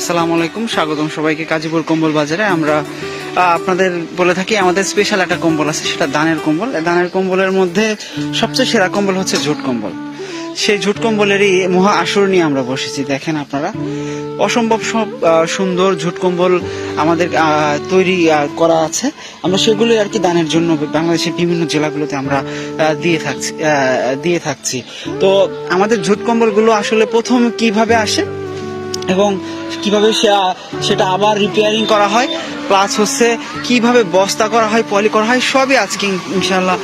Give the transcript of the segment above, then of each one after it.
আসসালামু আলাইকুম, স্বাগতম সবাইকে কাজীপুর কম্বল বাজারে। আমরা আপনাদের বলে থাকি আমাদের স্পেশাল একটা কম্বল আছে, সেটা দানের কম্বল। দানের কম্বলের মধ্যে সবচেয়ে সেরা কম্বল হচ্ছে ঝুট কম্বল। সেই ঝুট কম্বলেরই মহা আসর নিয়ে আমরা বসেছি, দেখেন আপনারা। অসম্ভব সব সুন্দর ঝুট কম্বল আমাদের তৈরি করা আছে। আমরা সেগুলোই আর কি দানের জন্য বাংলাদেশের বিভিন্ন জেলাগুলোতে আমরা দিয়ে থাকছি দিয়ে থাকছি। তো আমাদের ঝুট কম্বলগুলো আসলে প্রথম কীভাবে আসে? এবং কীভাবে সেটা আবার রিপেয়ারিং করা হয় প্লাস হচ্ছে কীভাবে বস্তা করা হয় পলি করা হয়, সবই আজকে ইনশাল্লাহ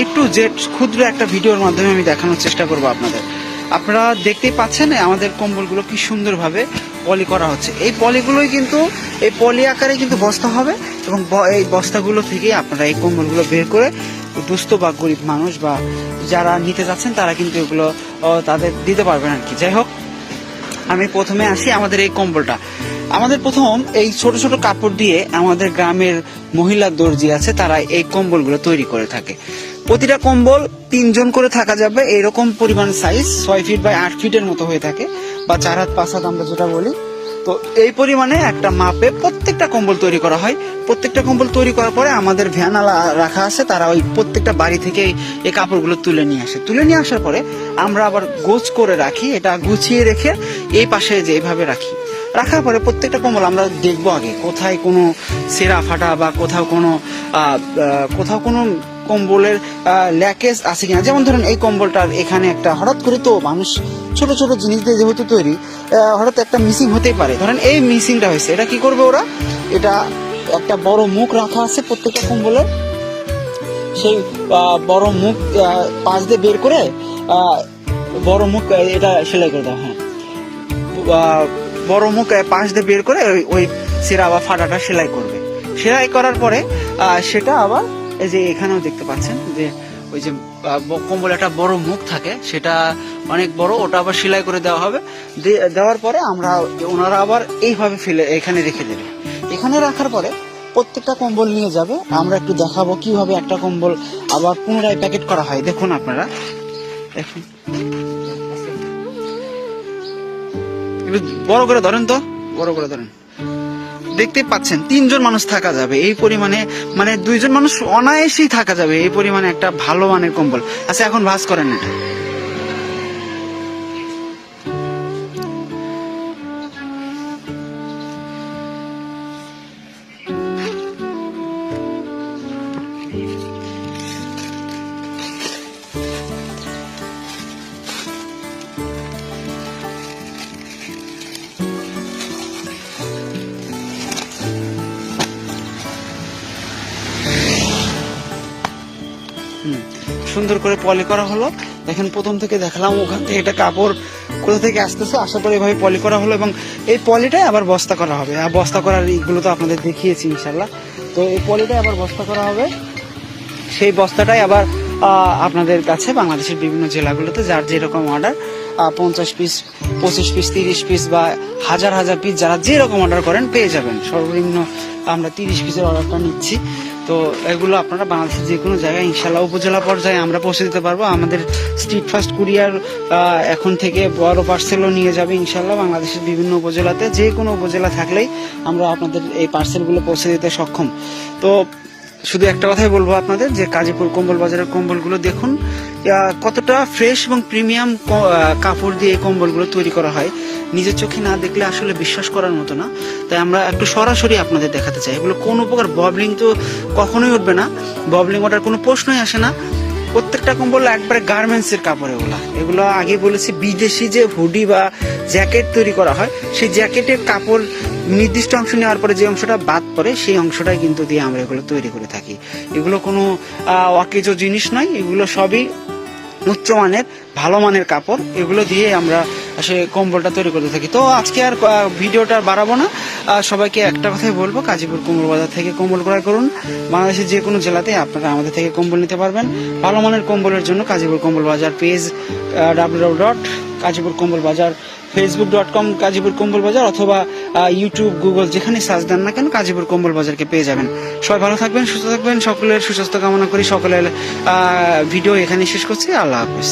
এ টু জেড ক্ষুদ্র একটা ভিডিওর মাধ্যমে আমি দেখানোর চেষ্টা করব আপনাদের। আপনারা দেখতেই পাচ্ছেন আমাদের কম্বলগুলো কি সুন্দরভাবে পলি করা হচ্ছে। এই পলিগুলোই কিন্তু এই পলি আকারে কিন্তু বস্তা হবে এবং এই বস্তাগুলো থেকেই আপনারা এই কম্বলগুলো বের করে দুস্থ বা গরিব মানুষ বা যারা নিতে যাচ্ছেন, তারা কিন্তু এগুলো তাদের দিতে পারবেন আর কি। যাই হোক আমি প্রথমে আসি আমাদের এই কম্বলটা। আমাদের প্রথম এই ছোট ছোট কাপড় দিয়ে আমাদের গ্রামের মহিলা দর্জি আছে, তারা এই কম্বলগুলো তৈরি করে থাকে। প্রতিটা কম্বল তিনজন করে থাকা যাবে, এরকম পরিমাণ সাইজ ছয় ফিট বাই আট ফিটের মতো হয়ে থাকে, বা চার হাত, পাঁচ হাত আমরা যেটা বলি। তো এই পরিমাণে একটা মাপে প্রত্যেকটা কম্বল তৈরি করা হয়। প্রত্যেকটা কম্বল তৈরি করার পরে আমাদের ভ্যান রাখা আছে, তারা ওই প্রত্যেকটা বাড়ি থেকে এই- কাপড়গুলো তুলে নিয়ে আসে। তুলে নিয়ে আসার পরে আমরা আবার গোছ করে রাখি, এটা গুছিয়ে রেখে এই পাশে যে এইভাবে রাখি। রাখার পরে প্রত্যেকটা কম্বল আমরা দেখব আগে, কোথায় কোনো সেরা ফাটা বা কোথাও কোনো কোথাও কোনো কম্বলের ল্যাকেজ আছে কিনা? যেমন ধরুন এই কম্বলটার এখানে একটা হঠাৎ করে তো মানুষ ছোট ছোট জিনিস দিয়ে যেহেতু তৈরি হঠাৎ একটা মিসিং হতেই পারে। ধরেন এই মিসিংটা হয়েছে, এটা কি করবে ওরা? এটা একটা বড় মুখ রাখা আছে প্রত্যেকটা কম্বলের। সেই বড় মুখ পাশ দিয়ে বের করে বড় মুখ এটা সেলাই করে দেওয়া হ্যাঁ। বড় মুখ পাশ দিয়ে বের করে ওই- ওই সেরা বা ফাটাটা সেলাই করবে। সেলাই করার পরে সেটা আবার এই যে এখানেও দেখতে পাচ্ছেন যে ওই যে কম্বলে একটা বড় মুখ থাকে, সেটা অনেক বড়, ওটা আবার সেলাই করে দেওয়া হবে। দেওয়ার পরে আমরা ওনারা আবার এইভাবে ফেলে, এখানে রেখে দেবে। এখানে রাখার পরে প্রত্যেকটা কম্বল নিয়ে যাবে। আমরা একটু দেখাবো কীভাবে একটা কম্বল আবার পুনরায় প্যাকেট করা হয়। দেখুন আপনারা। দেখুন। একটু বড় করে ধরেন তো। বড় করে ধরেন। দেখতে পাচ্ছেন, তিনজন মানুষ থাকা যাবে। এই পরিমাণে মানে দুইজন মানুষ অনায়াসেই থাকা যাবে। এই পরিমাণে একটা ভালো মানের কম্বল। আচ্ছা এখন ভাস করেন এটা সুন্দর করে পলি করা হলো। দেখেন প্রথম থেকে দেখালাম ওখান থেকে এটা কাপড় কোথা থেকে আসতেছে আসার পরে এভাবে পলি করা হলো এবং এই পলিটাই আবার বস্তা করা হবে। আর বস্তা করার এইগুলো তো আপনাদের দেখিয়েছি ইনশাল্লাহ তো এই পলিটাই আবার বস্তা করা হবে। সেই বস্তাটাই আবার আপনাদের কাছে বাংলাদেশের বিভিন্ন জেলাগুলোতে যার যেরকম অর্ডার পঞ্চাশ পিস পঁচিশ পিস তিরিশ পিস বা হাজার হাজার পিস যারা যেরকম অর্ডার করেন পেয়ে যাবেন। সর্বনিম্ন আমরা তিরিশ পিসের অর্ডারটা নিচ্ছি। তো এগুলো আপনারা বাংলাদেশের যে কোনো জায়গায় ইনশাল্লাহ উপজেলা পর্যায়ে আমরা পৌঁছে দিতে পারব। আমাদের স্ট্রিট ফাস্ট কুরিয়ার এখন থেকে বড় পার্সেলও নিয়ে যাবে ইনশাল্লাহ বাংলাদেশের বিভিন্ন উপজেলাতে। যে কোনো উপজেলা থাকলেই আমরা আপনাদের এই পার্সেলগুলো পৌঁছে দিতে সক্ষম। তো শুধু একটা কথাই বলব আপনাদের, যে কাজীপুর কম্বল বাজারের কম্বলগুলো দেখুন কতটা ফ্রেশ এবং প্রিমিয়াম কাপড় দিয়ে এই কম্বলগুলো তৈরি করা হয়। নিজের চোখে না দেখলে আসলে বিশ্বাস করার মতো না। তাই আমরা একটু সরাসরি আপনাদের দেখাতে চাই। এগুলো কোনো প্রকার ববলিং তো কখনোই উঠবে না। ববলিং ওঠার কোনো প্রশ্নই আসে না। প্রত্যেকটা কম্বল একবারে গার্মেন্টস এর কাপড় এগুলা এগুলো আগে বলেছি, বিদেশি যে হুডি বা জ্যাকেট তৈরি করা হয়, সেই জ্যাকেটের কাপড় নির্দিষ্ট অংশ নেওয়ার পরে যে অংশটা বাদ পড়ে, সেই অংশটাই কিন্তু দিয়ে আমরা এগুলো তৈরি করে থাকি। এগুলো কোনো অকেজ জিনিস নয়, এগুলো সবই উচ্চমানের ভালো মানের কাপড়। এগুলো দিয়ে আমরা আসলে কম্বলটা তৈরি করতে থাকি। তো আজকে আর ভিডিওটা বাড়াবো না। সবাইকে একটা কথাই বলব, কাজীপুর কম্বল বাজার থেকে কম্বল ক্রয় করুন। বাংলাদেশের যে কোনো জেলাতে আপনারা আমাদের থেকে কম্বল নিতে পারবেন। ভালো মানের কম্বলের জন্য কাজীপুর কম্বল বাজার পেজ ডাব্লিউ ডট কাজীপুর কম্বল বাজার, ফেসবুক ডট কম, কাজীপুর কম্বল বাজার অথবা ইউটিউব, গুগল যেখানে সার্চ দেন না কেন কাজীপুর কম্বল বাজারকে পেয়ে যাবেন। সবাই ভালো থাকবেন, সুস্থ থাকবেন, সকলের সুস্বাস্থ্য কামনা করি, সকলের ভিডিও এখানে শেষ করছি। আল্লাহ হাফেজ।